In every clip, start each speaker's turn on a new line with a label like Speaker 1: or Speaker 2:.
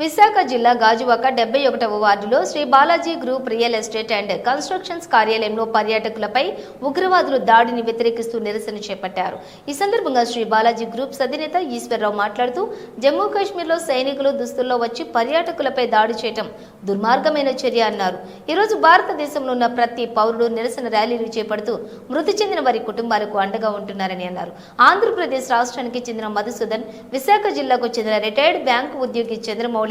Speaker 1: విశాఖ జిల్లా గాజువాక డెబ్బై ఒకటవ వార్డులో Shri Balaji group real estate and constructions కార్యాలయంలో పర్యాటకులపై ఉగ్రవాదులు దాడిని వ్యతిరేకిస్తూ నిరసన చేపట్టారు. ఈ సందర్భంగా శ్రీ బాలాజీ గ్రూప్ అధినేత ఈశ్వరరావు మాట్లాడుతూ జమ్మూ కాశ్మీర్లో సైనికులు దుస్తుల్లో వచ్చి పర్యాటకులపై దాడి చేయటం దుర్మార్గమైన చర్య అన్నారు. ఈరోజు భారతదేశంలో ఉన్న ప్రతి పౌరుడు నిరసన ర్యాలీలు చేపడుతూ మృతి చెందిన వారి కుటుంబాలకు అండగా ఉంటున్నారని అన్నారు. ఆంధ్రప్రదేశ్ రాష్ట్రానికి చెందిన మధుసూదన్ విశాఖ జిల్లాకు చెందిన రిటైర్డ్ బ్యాంకు ఉద్యోగి చంద్రమౌళి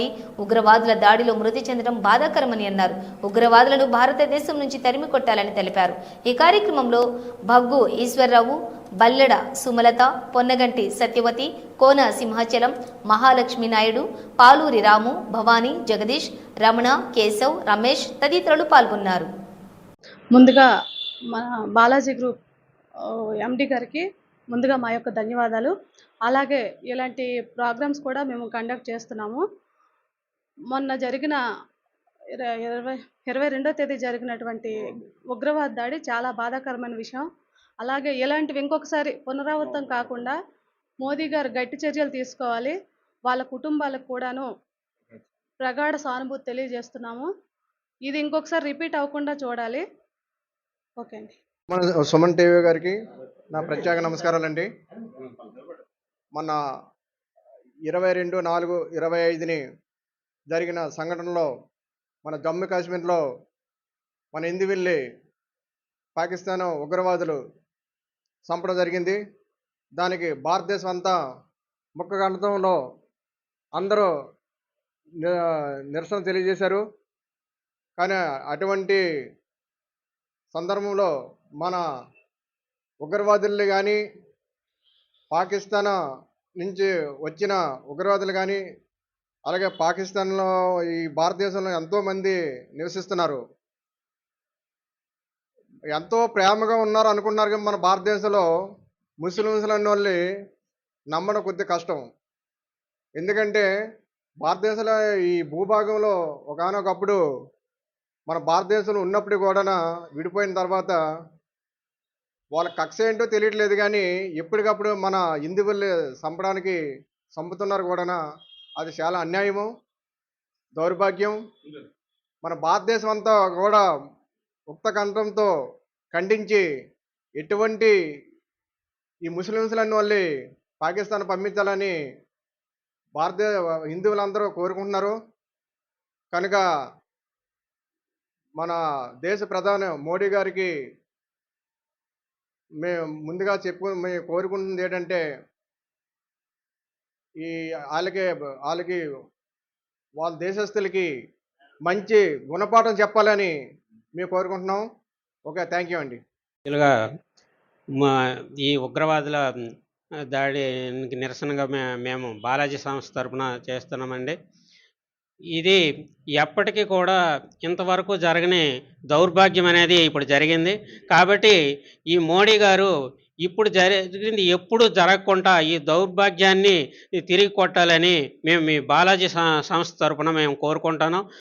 Speaker 1: ఉగ్రవాదుల దాడిలో మృతి చెందడం బాధాకరమని అన్నారు. ఉగ్రవాదులను భారతదేశం నుంచి తరిమి కొట్టాలని తెలిపారు. ఈ కార్యక్రమంలో భగ్గు ఈశ్వరరావు బల్లెడ సుమలత పొన్నగంటి సత్యవతి కోన సింహాచలం మహాలక్ష్మి నాయుడు పాలూరి రాము భవానీ జగదీష్ రమణ కేశవ్ రమేష్ తదితరులు పాల్గొన్నారు.
Speaker 2: ముందుగా మన బాలాజీ గ్రూప్ ఎండి గారికి ముందుగా మా యొక్క ధన్యవాదాలు. అలాగే ఇలాంటి ప్రోగ్రామ్స్ కూడా మేము కండక్ట్ చేస్తున్నాము. మొన్న జరిగిన ఇరవై ఇరవై రెండో తేదీ జరిగినటువంటి ఉగ్రవాద దాడి చాలా బాధాకరమైన విషయం. అలాగే ఇలాంటివి ఇంకొకసారి పునరావృతం కాకుండా మోదీ గారు గట్టి చర్యలు తీసుకోవాలి. వాళ్ళ కుటుంబాలకు కూడాను ప్రగాఢ సానుభూతి తెలియజేస్తున్నాము. ఇది ఇంకొకసారి రిపీట్ అవ్వకుండా చూడాలి. ఓకే అండి.
Speaker 3: మన సుమన్ టీవీ గారికి నా ప్రత్యేక నమస్కారాలండి. మొన్న ఇరవై రెండు నాలుగు ఇరవై ఐదుని జరిగిన సంఘటనలో మన జమ్మూ కాశ్మీర్లో మన ఇందివిల్లి పాకిస్తాన్ ఉగ్రవాదులు చంపడం జరిగింది. దానికి భారతదేశం అంతా ముక్కగంటంలో అందరూ నిరసన తెలియజేశారు. కానీ అటువంటి సందర్భంలో మన ఉగ్రవాదులు కానీ పాకిస్తాన్ నుంచి వచ్చిన ఉగ్రవాదులు కానీ అలాగే పాకిస్తాన్లో ఈ భారతదేశంలో ఎంతోమంది నివసిస్తున్నారు. ఎంతో ప్రేమగా ఉన్నారు అనుకున్నారు కానీ మన భారతదేశంలో ముస్లిమ్స్లు అన్న వాళ్ళు నమ్మడం కొద్ది కష్టం. ఎందుకంటే భారతదేశంలో ఈ భూభాగంలో ఒకనొకప్పుడు మన భారతదేశంలో ఉన్నప్పుడు కూడా విడిపోయిన తర్వాత వాళ్ళ కక్ష ఏంటో తెలియట్లేదు కానీ ఎప్పటికప్పుడు మన హిందువుల్ని చంపడానికి చంపుతున్నారు కూడా అది చాలా అన్యాయము దౌర్భాగ్యం. మన భారతదేశం అంతా కూడా ఉక్త కంఠంతో ఖండించి ఎటువంటి ఈ ముస్లిమ్స్లన్నీ వాళ్ళు పాకిస్తాన్ పంపించాలని భారతదేశ హిందువులందరూ కోరుకుంటున్నారు. కనుక మన దేశ ప్రధాని మోడీ గారికి మేము ముందుగా చెప్పు మేము కోరుకుంటుంది ఏంటంటే ఈ వాళ్ళకి వాళ్ళకి వాళ్ళ దేశస్తులకి మంచి గుణపాఠం చెప్పాలని మేము కోరుకుంటున్నాం. ఓకే థ్యాంక్ యూ అండి.
Speaker 4: ఇలాగా మా ఈ ఉగ్రవాదుల దాడికి నిరసనగా మే మేము బాలాజీ సంస్థ తరఫున చేస్తున్నామండి. ఇది ఎప్పటికీ కూడా ఇంతవరకు జరగని దౌర్భాగ్యం అనేది ఇప్పుడు జరిగింది. కాబట్టి ఈ మోడీ గారు ఇప్పుడు జరిగింది ఎప్పుడు జరగకుండా ఈ దౌర్భాగ్యాన్ని తిరిగి కొట్టాలని మేము మీ బాలాజీ సంస్థ తరపున మేము కోరుకుంటున్నాం